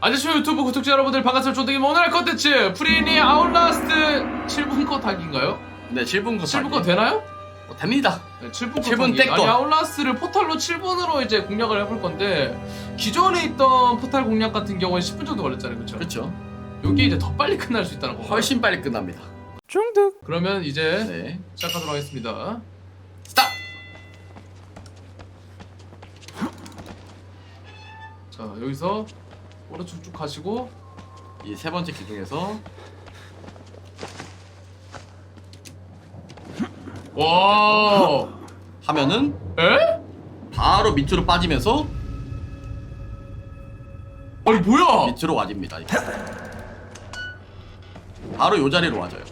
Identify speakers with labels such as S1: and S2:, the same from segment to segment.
S1: 안녕하세요 유튜브 구독자 여러분들 반갑습니다 조대기 오늘 할 컨텐츠 프리니 아웃라스트 7분 컷 하기인가요?
S2: 네, 7분 거.
S1: 7분 컷 되나요?
S2: 어, 됩니다.
S1: 네, 7분 컷
S2: 7분
S1: 하기
S2: 땡
S1: 아니
S2: 거.
S1: 아웃라스트를 포탈로 7분으로 이제 공략을 해볼 건데 기존에 있던 포탈 공략 같은 경우는 10분 정도 걸렸잖아요 그쵸?
S2: 그렇죠.
S1: 여기 이제 더 빨리 끝날 수 있다는 거
S2: 훨씬 빨리 끝납니다.
S1: 중득 그러면 이제
S2: 네.
S1: 시작하도록 하겠습니다
S2: 스탑.
S1: 자 여기서 오른쪽 쭉 가시고
S2: 이 세 번째 기둥에서
S1: 와
S2: 하면은
S1: 에?
S2: 바로 밑으로 빠지면서
S1: 아니 뭐야
S2: 밑으로 와집니다. 바로 요 자리로 와져요.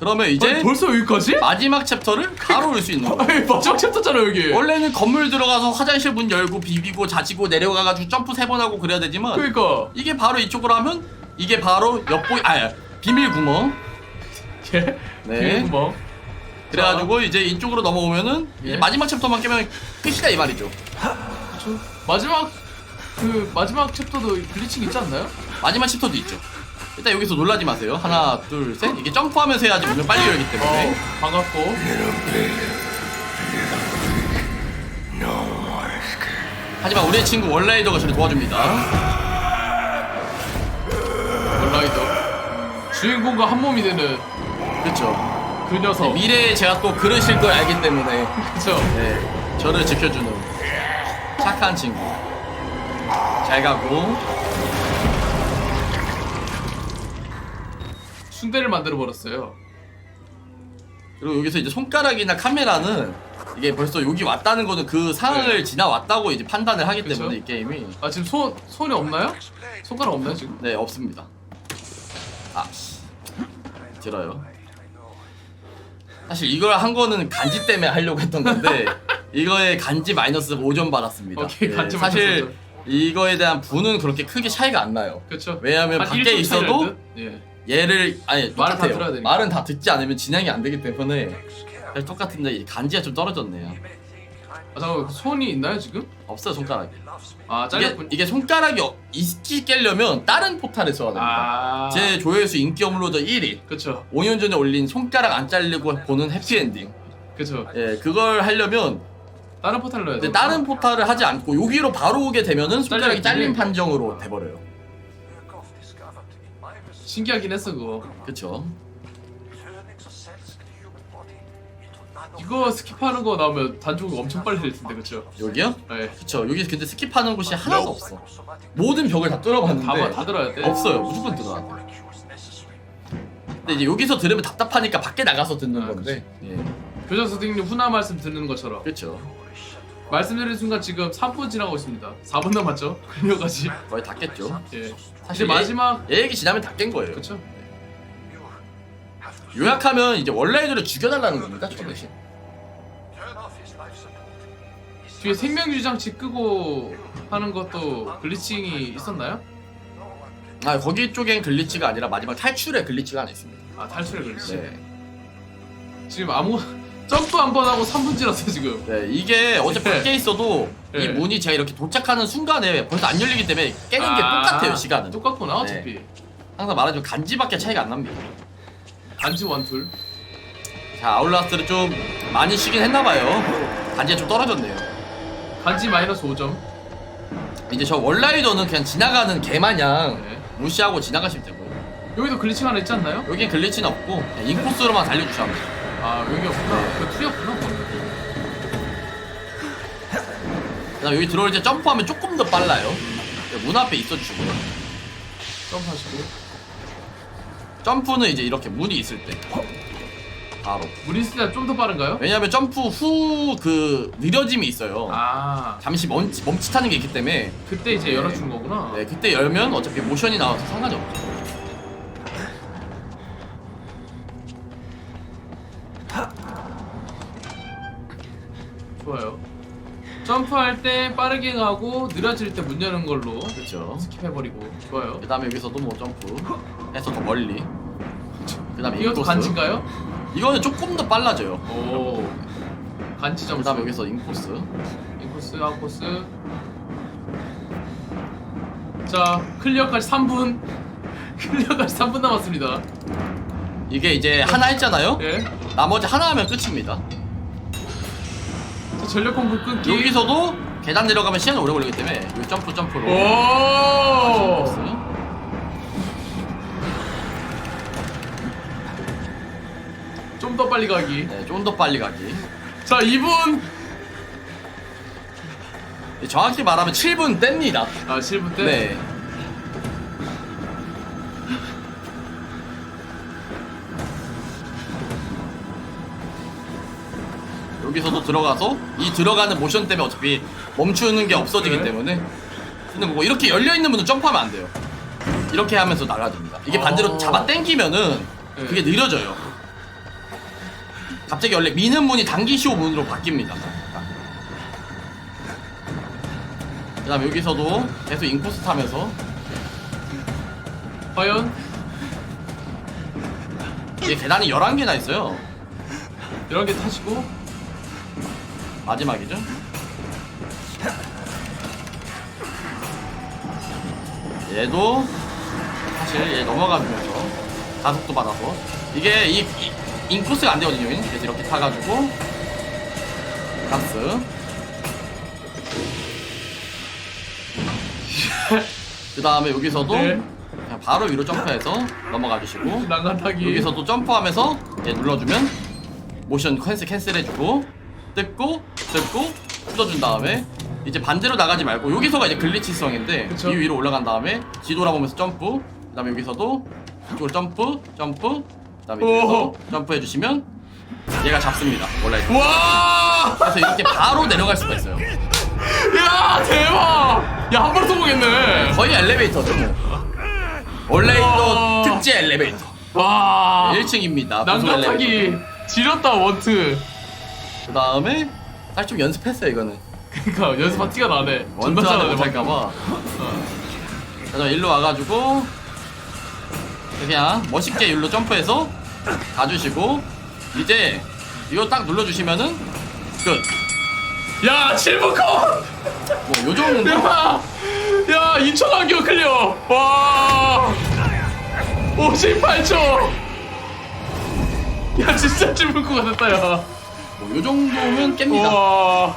S2: 그러면 이제
S1: 아니, 벌써 여기까지?
S2: 마지막 챕터를 바로 올 수 있는.
S1: 아니 마지막 챕터잖아 여기
S2: 원래는 건물 들어가서 화장실 문 열고 비비고 자지고 내려가가지고 점프 세 번 하고 그래야 되지만
S1: 그니까
S2: 이게 바로 이쪽으로 하면 이게 바로 엿보이 아 비밀 구멍
S1: 개
S2: 네.
S1: 개구멍
S2: 그래가지고 이제 이쪽으로 넘어오면은
S1: 예.
S2: 이제 마지막 챕터만 깨면 끝이다 이 말이죠.
S1: 마지막 그 마지막 챕터도 글리칭 있지 않나요?
S2: 마지막 챕터도 있죠. 일단 여기서 놀라지 마세요. 하나, 둘, 셋. 이게 점프하면서 해야지 문을 빨리 열기 때문에.
S1: 어 반갑고
S2: 하지만 우리의 친구 원라이더가 저를 도와줍니다.
S1: 원라이더 주인공과 한 몸이 되는
S2: 그렇죠.
S1: 그 녀석
S2: 미래에 제가 또 그러실 걸 알기 때문에
S1: 그쵸
S2: 네, 저를 지켜주는 착한 친구. 잘 가고
S1: 순대를 만들어 버렸어요
S2: 그리고 여기서 이제 손가락이나 카메라는 이게 벌써 여기 왔다는 거는 그 상황을
S1: 네.
S2: 지나왔다고 이제 판단을 하기
S1: 그쵸.
S2: 때문에 이 게임이
S1: 아 지금 손 손이 없나요? 손가락 없나요 지금?
S2: 네 없습니다. 아 씨. 들어요. 사실 이걸 한 거는 간지 때문에 하려고 했던 건데 이거에 간지 마이너스 5점 받았습니다. 네,
S1: 오케이, 간지
S2: 사실
S1: 마이너스 5점.
S2: 이거에 대한 부는 그렇게 크게 차이가 안 나요.
S1: 그쵸
S2: 왜냐하면
S1: 한
S2: 밖에
S1: 1초 차이랄
S2: 있어도
S1: 듯? 예.
S2: 얘를 아니
S1: 말을 다. 들어야 되니까.
S2: 말은 다 듣지 않으면 진행이 안 되기 때문에 사실 똑같은데 이 간지가 좀 떨어졌네요.
S1: 아 잠깐 손이 있나요 지금?
S2: 없어요 손가락이.
S1: 아
S2: 이게,
S1: 잘렸군
S2: 이게 손가락이 어- 있기 깨려면 다른 포탈에 써야 됩니다.
S1: 아
S2: 제 조회수 인기 업로드 1위.
S1: 그쵸
S2: 5년 전에 올린 손가락 안 잘리고 보는 해피엔딩.
S1: 그쵸
S2: 예, 그걸 하려면
S1: 다른 포탈 넣어야 돼
S2: 다른 포탈을 하지 않고 여기로 바로 오게 되면은 손가락이. 잘린 판정으로 돼버려요.
S1: 신기하긴 했어 그거
S2: 그쵸?
S1: 이거 스킵하는 거 나오면 단축이 엄청 빨리 될 텐데 그쵸?
S2: 여기요?
S1: 네.
S2: 그쵸. 여기 근데 스킵하는 곳이 하나도 없어. 모든 벽을 다 뚫어봤는데
S1: 다, 봐- 다 들어야 돼?
S2: 없어요. 무조건 들어야 돼. 근데 이제 여기서 들으면 답답하니까 밖에 나가서 듣는
S1: 아,
S2: 건데. 예,
S1: 교장 선생님 훈화 말씀 듣는 것처럼
S2: 그쵸.
S1: 말씀드리는 순간 지금 3분 지나고 있습니다 4분 남았죠? 끌려가지
S2: 거의 다 깼죠.
S1: 예
S2: 사실
S1: 사실 마지막
S2: 얘 얘기 지나면 다 깬 거예요.
S1: 그쵸?
S2: 요약하면 이제 원라이더를 죽여달라는 겁니다. 저 대신.
S1: 뒤에 생명유지 장치 끄고 하는 것도 글리칭이 있었나요?
S2: 아 거기 쪽엔 글리치가 아니라 마지막 탈출에 글리치가 하나 있습니다.
S1: 아 탈출의 글리칭
S2: 네.
S1: 지금 아무 점프 한 번 하고 3분 지났어 지금
S2: 네, 이게 어제
S1: 네.
S2: 밖에 있어도
S1: 네.
S2: 이 문이 제가 이렇게 도착하는 순간에 벌써 안 열리기 때문에 깨는 게
S1: 아,
S2: 똑같아요 시간은.
S1: 똑같구나
S2: 네.
S1: 어차피
S2: 항상 말하지만 간지밖에 차이가 안 납니다.
S1: 단지 원툴
S2: 자 아울라스트를 좀 많이 쉬긴 했나봐요. 간지가 좀 떨어졌네요.
S1: 단지 마이너스 5점
S2: 이제 저 원라이더는 그냥 지나가는 개 마냥
S1: 네.
S2: 무시하고 지나가시면 되고요.
S1: 여기도 글리칭 하나 있지 않나요?
S2: 여긴 글리치는 없고 그냥 인코스로만 달려주시면 돼요.
S1: 아 여기 없구나
S2: 네.
S1: 그 투였구나
S2: 그다음 여기 들어올 때 점프하면 조금 더 빨라요. 문 앞에 있어주시고요.
S1: 점프하시고
S2: 점프는 이제 이렇게 문이 있을 때 바로.
S1: 무리스가 좀 더 빠른가요?
S2: 왜냐하면 점프 후 그 느려짐이 있어요.
S1: 아
S2: 잠시 멈치, 멈칫하는 게 있기 때문에
S1: 그때 이제
S2: 네.
S1: 열어준 거구나
S2: 네, 그때 열면 어차피 모션이 나와서 상관이 없죠.
S1: 점프할 때 빠르게 가고 느려질 때 문 여는 걸로
S2: 그렇죠.
S1: 스킵해버리고 좋아요
S2: 그 다음에 여기서도 뭐 점프 해서 더 멀리. 그 다음에
S1: 이것도 간지인가요?
S2: 이거는 조금 더 빨라져요.
S1: 오 간지
S2: 그
S1: 점수
S2: 다음에 여기서 인코스.
S1: 인코스 아웃코스 자 클리어까지 3분 클리어까지 3분 남았습니다
S2: 이게 이제 하나 했잖아요.
S1: 예
S2: 나머지 하나 하면 끝입니다.
S1: 자, 전력 공부 끊기
S2: 여기서도 계단 내려가면 시간이 오래 걸리기 때문에 이 점프 점프로.
S1: 오좀더 빨리 가기
S2: 네, 좀 더 빨리 가기.
S1: 자 2분
S2: 정확히 말하면 7분 뗍니다.
S1: 아 7분 때
S2: 네. 여기서도 들어가서 이 들어가는 모션 때문에 어차피 멈추는 게 없어지기
S1: 네.
S2: 때문에 쓰는 거고 이렇게 열려 있는 문은 점프하면 안 돼요. 이렇게 하면서 나가줍니다. 이게 반대로
S1: 어.
S2: 잡아 당기면은
S1: 네.
S2: 그게 느려져요. 갑자기 원래 미는 문이 당기시오 문으로 바뀝니다. 그다음 에 여기서도 계속 인코스 타면서
S1: 과연
S2: 이게 계단이 11개나 있어요.
S1: 이런 게 타시고
S2: 마지막이죠. 얘도 사실 얘 넘어가면서 가속도 받아서 이게 이, 이 인코스가 안 되거든요. 그래서 이렇게 타가지고 가스. 그 다음에 여기서도
S1: 네.
S2: 그냥 바로 위로 점프해서 넘어가 주시고
S1: 난간 타기
S2: 여기서도 점프하면서 얘 눌러주면 모션 캔슬 캔슬 해주고 뜯고 뜯고 뜯어준 다음에 이제 반대로 나가지 말고 여기서가 이제 글리치성인데
S1: 그쵸.
S2: 이 위로 올라간 다음에 뒤돌아보면서 점프 그다음에 여기서도 이쪽으로 점프 점프 그다음에. 여기서 점프해 주시면 얘가 잡습니다 원래
S1: 와!
S2: 그래서 이렇게 바로 내려갈 수가 있어요
S1: 야 대박! 야한번 성공했네.
S2: 거의 엘리베이터죠 뭐. 원래
S1: 우와.
S2: 있던 특제 엘리베이터
S1: 와.
S2: 1층입니다
S1: 난간 타기 지렸다 원트.
S2: 그 다음에 사실 좀 연습했어요 이거는
S1: 그러니까 연습한 티가 나네. 존나
S2: 원투 하나
S1: 잘하네,
S2: 못할까봐
S1: 어.
S2: 그래서 일로 와가지고 그냥 멋있게 일로 점프해서 가주시고 이제 이거 딱 눌러주시면은 끝.
S1: 야 7분 컷!
S2: 뭐요 정도.
S1: 대박! 야 2천 안경 클리어. 와. 58초. 야 진짜 7분 컷 됐다 야.
S2: 뭐요 정도면 깹니다.
S1: 와.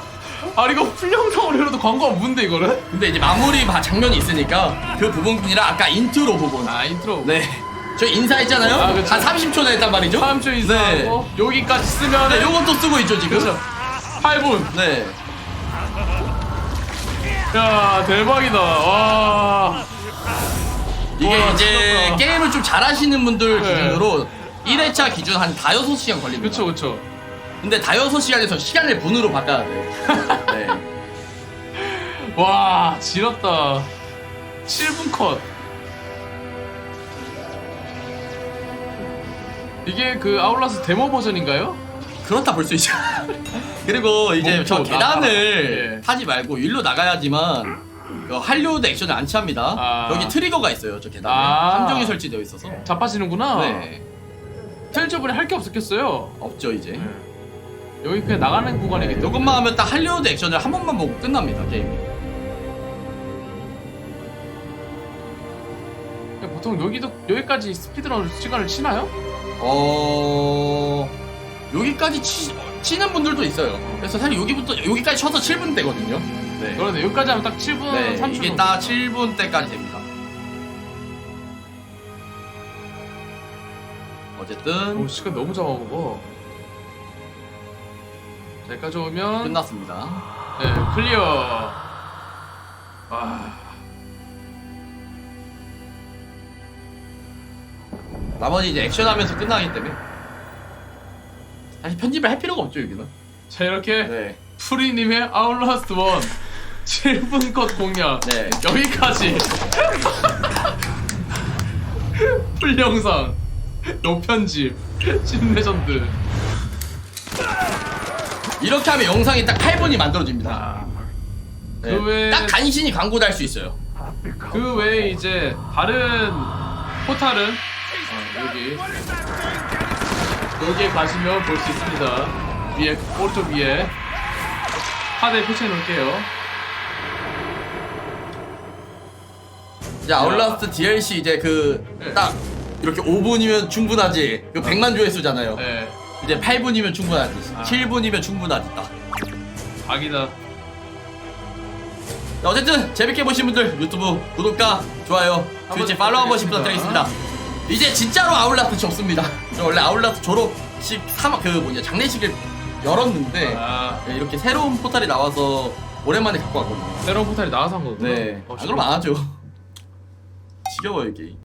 S1: 아 이거 풀 영상으로 해도 광고가 뭔데 이거는?
S2: 근데 이제 마무리 바- 장면이 있으니까 그 부분이랑 아까 인트로 부분.
S1: 아 인트로.
S2: 네. 저 인사했잖아요.
S1: 아, 그쵸.
S2: 한 30초 했단 말이죠.
S1: 3초 이상하고 여기까지 쓰면
S2: 네, 또 쓰고 있죠 지금.
S1: 그렇죠. 8분.
S2: 네.
S1: 야 대박이다. 와.
S2: 이게
S1: 와,
S2: 이제
S1: 미쳤다.
S2: 게임을 좀 잘하시는 분들
S1: 네.
S2: 기준으로 1회차 기준 한 5, 6시간 걸립니다.
S1: 그쵸 그쵸.
S2: 근데 다여섯 시간에서 시간을 분으로 바꿔야 돼요. 네.
S1: 와 지렸다. 7분 컷. 이게 그 아울라스 데모 버전인가요?
S2: 그렇다 볼 수 있죠. 그리고 이제
S1: 멈춰,
S2: 저
S1: 나가라.
S2: 계단을
S1: 예.
S2: 타지 말고 일로 나가야지만 그 할리우드 액션을 안 취합니다.
S1: 아.
S2: 여기 트리거가 있어요, 저 계단에.
S1: 아.
S2: 함정이 설치되어 있어서.
S1: 자빠지는구나.
S2: 네.
S1: 텔 저번에 할게 없었겠어요.
S2: 없죠, 이제.
S1: 여기 그냥 나가는 구간이기 때문에.
S2: 이것만 하면 딱 할리우드 액션을 한 번만 보고 끝납니다, 게임이.
S1: 보통 여기도 여기까지 스피드런 시간을 치나요?
S2: 어... 여기까지 치, 치는 분들도 있어요. 그래서 사실 여기부터 여기까지 쳐서 7분 되거든요. 네.
S1: 그러네 여기까지 하면 딱 7분
S2: 네,
S1: 3초
S2: 이게 딱 7분 때까지 됩니다. 어쨌든
S1: 오 시간 너무 잡아먹어. 자, 여기까지 오면
S2: 끝났습니다.
S1: 네 클리어. 와.
S2: 나머지 이제 액션하면서 끝나기 때문에 사실 편집을 할 필요가 없죠 여기는.
S1: 자 이렇게
S2: 네.
S1: 프리님의 아울라스트 원 7분 컷 공략
S2: 네.
S1: 여기까지 풀 영상 노편집 찐레전드
S2: 이렇게 하면 영상이 딱 8분이 만들어집니다.
S1: 아,
S2: 네.
S1: 그 외에-
S2: 딱 간신히 광고 달수 있어요.
S1: 그 외에 이제 다른 포탈은 어, 여기 여기에 가시면 볼 수 있습니다 위에 오른쪽 위에 카드에 표시해 놓을게요
S2: 이제 아울라스트 DLC 이제 그
S1: 네.
S2: 딱 이렇게 5분이면 충분하지. 그 100만 조회수잖아요.
S1: 네.
S2: 이제 8분이면 충분하지.
S1: 아.
S2: 7분이면 충분하지 딱.
S1: 각이다.
S2: 자, 어쨌든 재밌게 보신 분들 유튜브 구독과 좋아요, 트위치 팔로우 한 번씩 부탁드리겠습니다. 이제 진짜로 아울라스트 접습니다. 저 원래 아울라스트 졸업식 사막 그 뭐냐 장례식을 열었는데
S1: 아,
S2: 네, 이렇게 새로운 포탈이 나와서 오랜만에 갖고 왔거든요.
S1: 새로운 포탈이 나와서 한 거구나.
S2: 네.
S1: 어,
S2: 안 그러면 안 하죠. 지겨워요 이 게임.